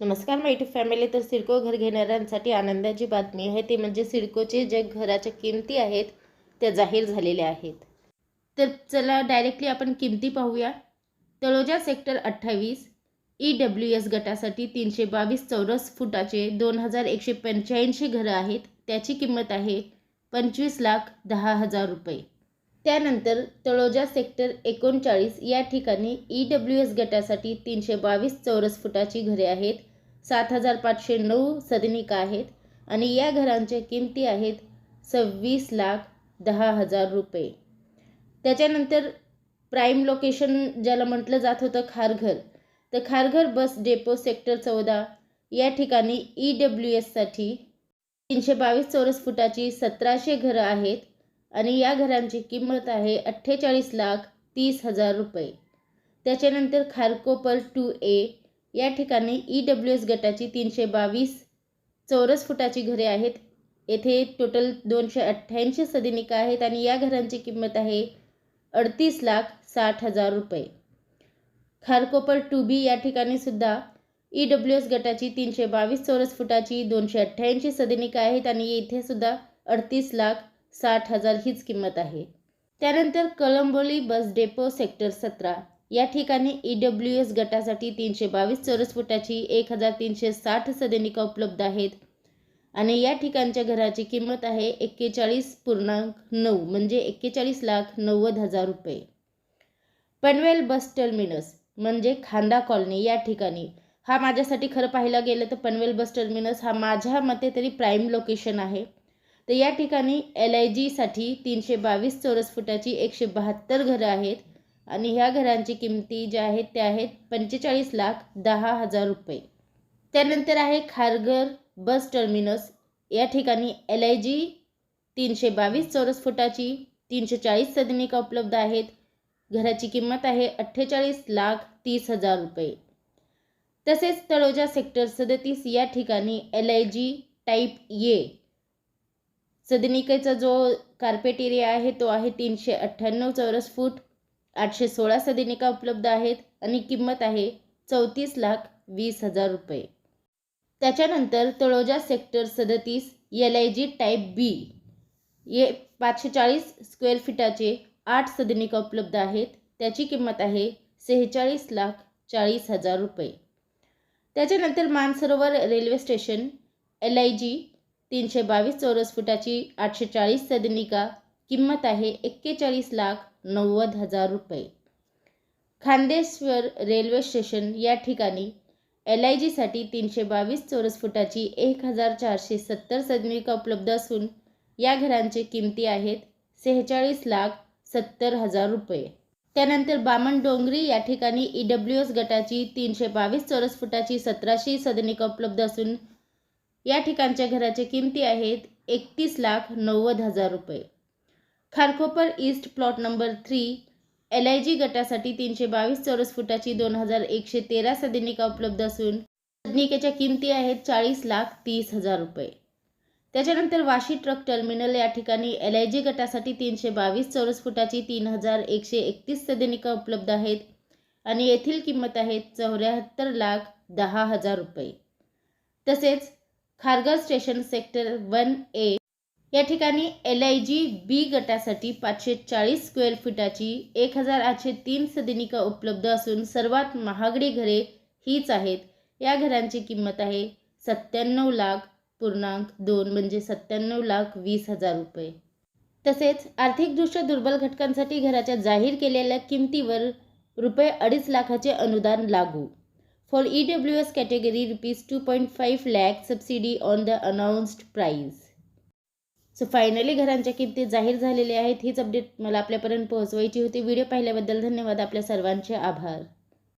नमस्कार माहिती फॅमिली तर सिडको घर घेणाऱ्यांसाठी आनंदाची बातमी आहे. ती म्हणजे सिडकोचे जे घराच्या किमती आहेत त्या जाहीर झालेल्या आहेत. तर चला डायरेक्टली आपण किमती पाहूया. तळोजा सेक्टर अठ्ठावीस ई डब्ल्यू एस गटासाठी तीनशे बावीस चौरस फुटाचे दोन हजार एकशे पंच्याऐंशी घरं आहेत. त्याची किंमत आहे पंचवीस लाख दहा हजार रुपये. त्यानंतर तळोजा सेक्टर एकोणचाळीस या ठिकाणी ई डब्ल्यू एस गटासाठी तीनशे बावीस चौरस फुटाची घरे आहेत सात हजार पाचशे नऊ सदनिका आहेत आणि या घरांच्या किमती आहेत सव्वीस लाख दहा हजार रुपये. त्याच्यानंतर प्राईम लोकेशन ज्याला म्हटलं जात होतं खारघर तर खारघर बस डेपो सेक्टर चौदा या ठिकाणी ई डब्ल्यू एससाठी तीनशे बावीस चौरस फुटाची सतराशे घरं आहेत. आणि या घरांची किंमत आहे अठ्ठेचाळीस लाख तीस हजार रुपये. त्याच्यानंतर खारकोपर टू ए या ठिकाणी ई डब्ल्यू एस गटाची तीनशे बावीस चौरस फुटाची घरे आहेत. येथे टोटल दोनशे अठ्ठ्याऐंशी सदिनिका आहेत आणि या घरांची किंमत आहे अडतीस लाख साठ हजार रुपये. खारकोपर टू बी या ठिकाणी सुद्धा ई डब्ल्यू एस गटाची तीनशे बावीस चौरस फुटाची दोनशे अठ्ठ्याऐंशी सदनिका आहेत आणि येथे सुद्धा अडतीस लाख साठ हजार हीच किंमत आहे. त्यानंतर कळंबोली बस डेपो सेक्टर सतरा. या ठिकाणी ई डब्ल्यू एस गटासाठी तीनशे बावीस चौरस फुटाची एक हजार तीनशे साठ सदनिका उपलब्ध आहेत. आणि या ठिकाणच्या घराची किंमत आहे एक्केचाळीस पूर्णांक नऊ म्हणजे एक्केचाळीस लाख नव्वद हजार रुपये. पनवेल बस टर्मिनस म्हणजे खांदा कॉलनी या ठिकाणी. हा माझ्यासाठी खरं पाहायला गेलं तर पनवेल बस टर्मिनस हा माझ्या मते तरी प्राईम लोकेशन आहे. तर या ठिकाणी एल आय जीसाठी तीनशे बावीस चौरस फुटाची एकशे बहात्तर घरं आहेत. आणि ह्या घरांची किमती ज्या आहेत त्या आहेत पंचेचाळीस लाख दहा हजार रुपये. त्यानंतर आहे खारघर बस टर्मिनस. या ठिकाणी एल आय जी तीनशे बावीस चौरस फुटाची तीनशे चाळीस सदनिका उपलब्ध आहेत. घराची किंमत आहे अठ्ठेचाळीस लाख तीस हजार रुपये. तसेच तळोजा सेक्टर सदतीस या ठिकाणी एल आय जी टाईप ये सदनिकेचा जो कार्पेट एरिया आहे तो आहे तीनशे अठ्ठ्याण्णव चौरस फूट. आठशे सोळा सदनिका उपलब्ध आहेत आणि किंमत आहे चौतीस लाख वीस हजार रुपये. त्याच्यानंतर तळोजा सेक्टर सदतीस L I G type B ये पाचशे चाळीस स्क्वेअर फिटाचे आठ सदनिका उपलब्ध आहेत. त्याची किंमत आहे सेहेचाळीस लाख चाळीस हजार रुपये. त्याच्यानंतर Mansarovar railway station L I G तीनशे बावीस चौरस फुटाची आठशे चाळीस सदनिका किंमत आहे एक्केचाळीस लाख नव्वद हजार रुपये. खांदेश्वर रेल्वे स्टेशन या ठिकाणी एल आय जीसाठी तीनशे बावीस चौरस फुटाची एक हजार चारशे सत्तर सदनिका उपलब्ध असून या घरांचे किमती आहेत सेहेचाळीस लाख सत्तर हजार रुपये. त्यानंतर बामण डोंगरी या ठिकाणी ई डब्ल्यू एस गटाची तीनशे बावीस चौरस फुटाची सतराशे सदनिका उपलब्ध असून या ठिकाणच्या घराच्या किमती आहेत एकतीस लाख नव्वद हजार रुपये. Kharkopar east plot number three L I G गटासाठी तीनशे बावीस चौरस फुटाची दोन हजार एकशे तेरा सदनिका उपलब्ध असून सदनिकेच्या किमती आहेत चाळीस लाख तीस हजार रुपये. त्याच्यानंतर वाशी ट्रक टर्मिनल या ठिकाणी एल आय जी गटासाठी तीनशे बावीस चौरस फुटाची तीन हजार एकशे एकतीस सदनिका उपलब्ध आहेत आणि येथील किंमत आहे चौऱ्याहत्तर लाख दहा हजार रुपये. तसेच Kharghar station sector one A. या ठिकाणी एल आय जी बी गटासाठी पाचशे चाळीस स्क्वेअर फुटाची एक हजार आठशे तीन सदनिका उपलब्ध असून सर्वात महागडी घरे हीच आहेत. या घरांची किंमत आहे सत्त्याण्णव लाख पूर्णांक दोन म्हणजे सत्त्याण्णव लाख वीस हजार रुपये. तसेच आर्थिकदृष्ट्या दुर्बल घटकांसाठी घराच्या जाहीर केलेल्या किमतीवर रुपये अडीच लाखाचे अनुदान लागू. For E W S category rupees two point five lakh subsidy on the price so finally घरांच्या किमती जाहीर झालेल्या आहेत. हीच अपडेट मला आपल्यापर्यंत पोहोचवायची होती. व्हिडिओ पाहिल्याबद्दल धन्यवाद. आपल्या सर्वांचे आभार.